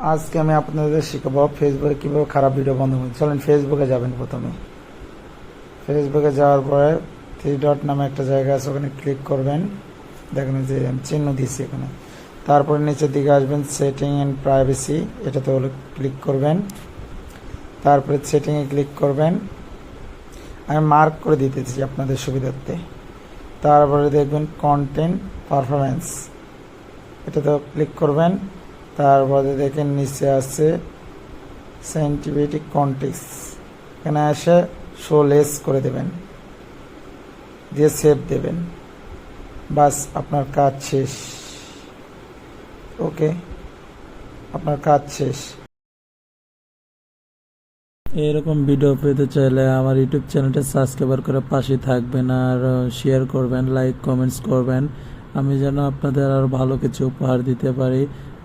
আজকে আমি আপনাদের শিখাবো ফেসবুকে কীভাবে খারাপ ভিডিও বন্ধ করবেন চলেন ফেসবুকে যাবেন প্রথমে। ফেসবুকে যাওয়ার পরে থ্রি ডট নামে একটা জায়গা আছে, ওখানে ক্লিক করবেন। দেখেন যে আমি চিহ্ন দিয়েছি এখানে। তারপরে নিচের দিকে আসবেন সেটিং অ্যান্ড প্রাইভেসি এটাতে হলো ক্লিক করবেন। তারপরে সেটিংয়ে ক্লিক করবেন। আমি মার্ক করে দিতেছি আপনাদের সুবিধার্থে। তারপরে দেখবেন কন্টেন্ট পারফরমেন্স এটাতে ক্লিক করবেন। তারপরে দেখেন নিচে আছে সাইন্টিফিক কন্টেক্স এখানে এসে শো লেস করে দেবেন, দিয়ে সেভ দেবেন। বাস, আপনার কাজ শেষ। ওকে? আপনার কাজ শেষ। এরকম ভিডিও পেতে চাইলে আমার ইউটিউব চ্যানেলটা সাবস্ক্রাইবার করে পাশে থাকবেন আর শেয়ার করবেন লাইক কমেন্টস করবেন। আমি যেন আপনাদের আরও ভালো কিছু উপহার দিতে পারি।